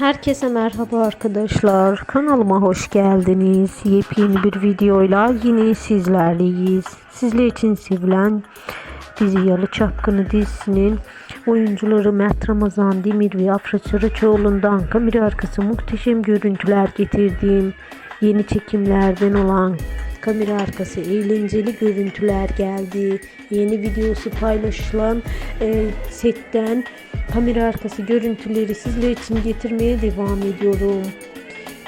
Herkese merhaba arkadaşlar. Kanalıma hoş geldiniz. Yepyeni bir videoyla yine sizlerleyiz. Sizler için sevilen dizi Yalı Çapkını dizisinin oyuncuları Mert Ramazan Demir ve Afra Saraçoğlu'ndan kamera arkası muhteşem görüntüler getirdiğim yeni çekimlerden olan kamera arkası eğlenceli görüntüler geldi. Yeni videosu paylaşılan e, setten kamera arkası görüntüleri sizler için getirmeye devam ediyorum.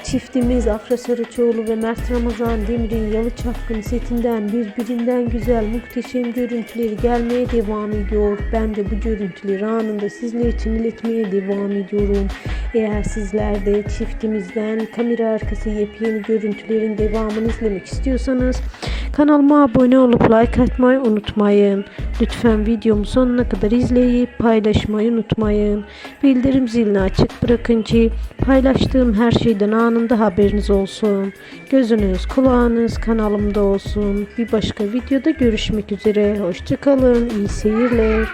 Çiftimiz Afra Saraçoğlu ve Mert Ramazan Demir'in Yalı Çapkın setinden birbirinden güzel muhteşem görüntüleri gelmeye devam ediyor. Ben de bu görüntüleri anında sizler için iletmeye devam ediyorum. Eğer sizler de çiftimizden kamera arkası yepyeni görüntülerin devamını izlemek istiyorsanız kanalıma abone olup like atmayı unutmayın. Lütfen videomu sonuna kadar izleyip paylaşmayı unutmayın. Bildirim zilini açık bırakın ki paylaştığım her şeyden anında haberiniz olsun. Gözünüz kulağınız kanalımda olsun. Bir başka videoda görüşmek üzere. Hoşçakalın. İyi seyirler.